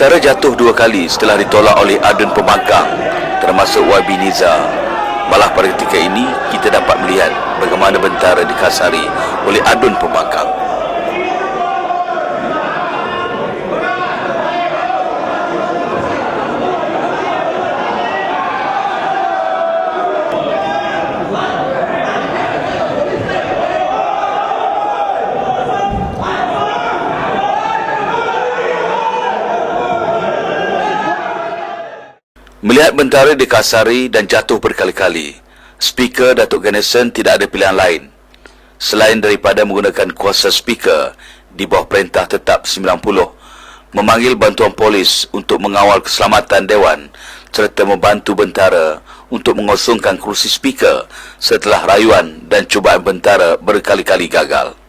Bentara jatuh dua kali setelah ditolak oleh adun pembangkang termasuk YB Niza. Malah pada ketika ini kita dapat melihat bagaimana bentara dikasari oleh adun pembangkang. Melihat bentara dikasari dan jatuh berkali-kali, speaker Datuk Ganesan tidak ada pilihan lain selain daripada menggunakan kuasa speaker di bawah perintah tetap 90 memanggil bantuan polis untuk mengawal keselamatan dewan serta membantu bentara untuk mengosongkan kerusi speaker setelah rayuan dan cubaan bentara berkali-kali gagal.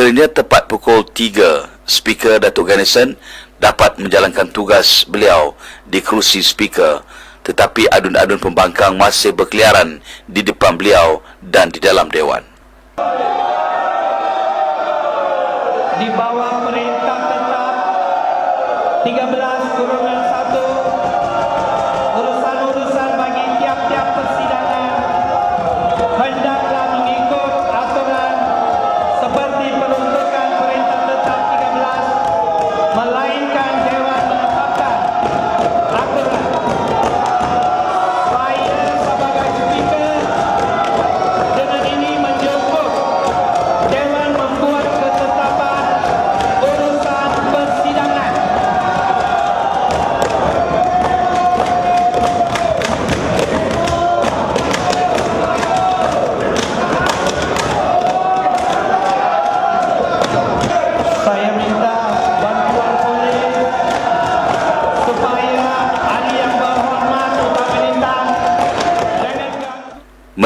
Akhirnya tepat pukul 3, speaker Datuk Ganesan dapat menjalankan tugas beliau di kerusi speaker tetapi adun-adun pembangkang masih berkeliaran di depan beliau dan di dalam dewan. di bawah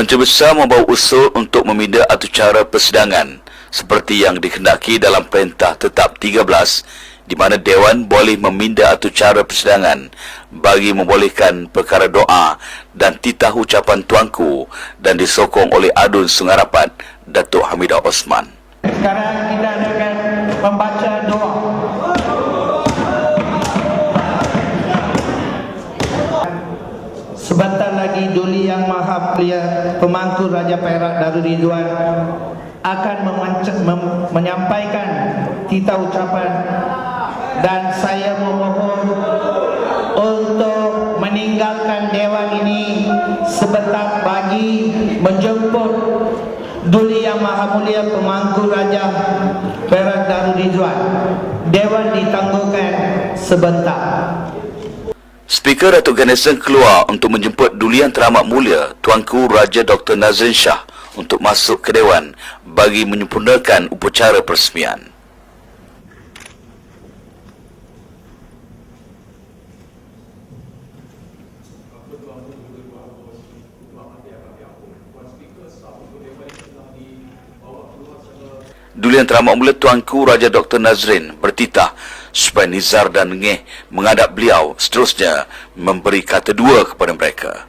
Menteri Besar membawa usul untuk meminda atau cara persidangan seperti yang dikendaki dalam Perintah Tetap 13 di mana Dewan boleh meminda atau cara persidangan bagi membolehkan perkara doa dan titah ucapan tuanku dan disokong oleh Adun Sungarapat Datuk Hamidah Osman. Sekarang kita akan membaca doa. Sebentar lagi Duli Yang Maha Mulia Pemangku Raja Perak Darul Ridwan akan menyampaikan titah ucapan dan saya memohon untuk meninggalkan dewan ini sebentar bagi menjemput Duli Yang Maha Mulia Pemangku Raja Perak Darul Ridwan. Dewan ditangguhkan sebentar. Speaker Datuk Ganesan keluar untuk menjemput Dulian Teramat Mulia Tuanku Raja Dr. Nazrin Shah untuk masuk ke Dewan bagi menyempurnakan upacara peresmian. Dulian Teramat Mulia Tuanku Raja Dr. Nazrin bertitah supaya Nizar dan Ngeh menghadap beliau seterusnya memberi kata dua kepada mereka.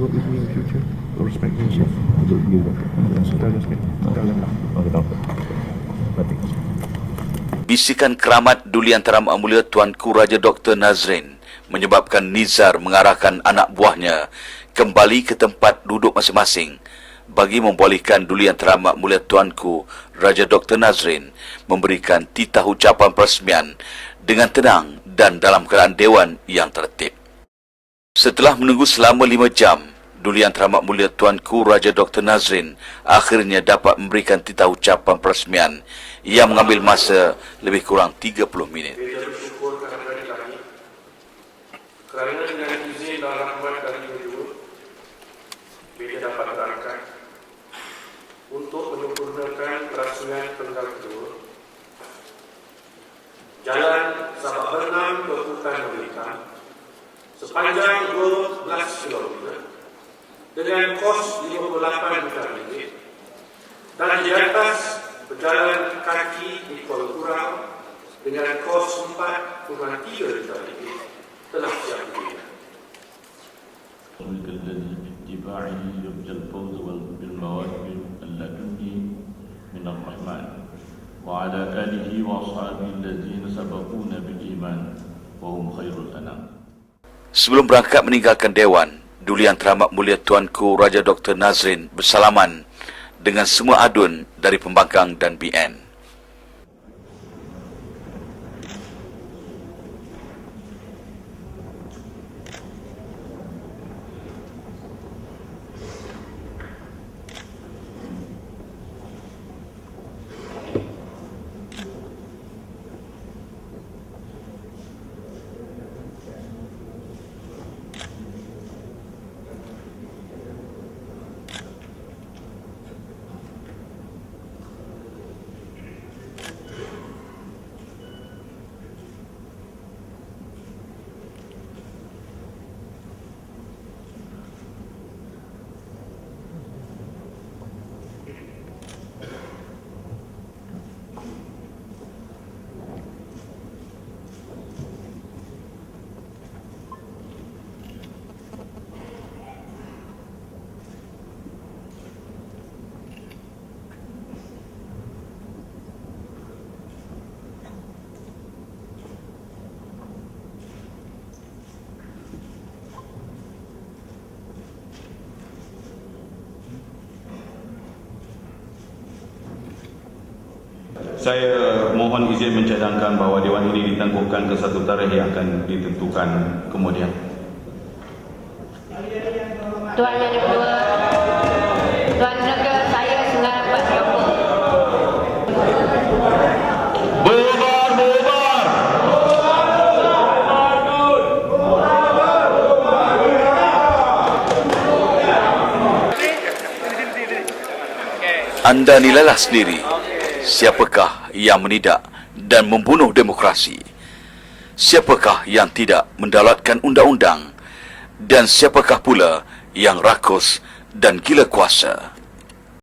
Work with me in the So tell us, tell them now. Bisikan keramat Dulian Teramat Mulia Tuanku Raja Dr. Nazrin menyebabkan Nizar mengarahkan anak buahnya kembali ke tempat duduk masing-masing bagi membolehkan Dulian Teramat Mulia Tuanku Raja Dr. Nazrin memberikan titah ucapan peresmian dengan tenang dan dalam keadaan dewan yang tertib. Setelah menunggu selama lima jam, Duli Yang Teramat Mulia Tuanku Raja Dr. Nazrin akhirnya dapat memberikan titah ucapan peresmian yang mengambil masa lebih kurang 30 minit. Kerana dengan izin dan rahmat dari dapat berangkat untuk menyempurnakan perasmian tenggal kedua jalan Sabak Bernam ke Hutan Melintang sepanjang 12 km dengan kos 58 juta ringgit dan di atas berjalan kaki di Kuala Kurau dengan kos 4.3 juta ringgit telah siap dibina. الملك الذي باتباعه يرجى الفوز وال- بالمواهب اللدني من الرحمن وعلى آله وأصحابه الذين سبقونا بالإيمان وهم خير الأنام Sebelum berangkat meninggalkan Dewan, Duli Yang Teramat Mulia Tuanku Raja Dr. Nazrin bersalaman dengan semua adun dari pembangkang dan BN. Saya mohon izin mencadangkan bahawa Dewan ini ditangguhkan ke satu tarikh yang akan ditentukan kemudian. Tuan Yang Kedua, Tuan Negara saya senang dapat jumpa. Bubar, bubar! Anda nilailah sendiri siapakah yang menidak dan membunuh demokrasi. Siapakah yang tidak mendalatkan undang-undang dan siapakah pula yang rakus dan gila kuasa.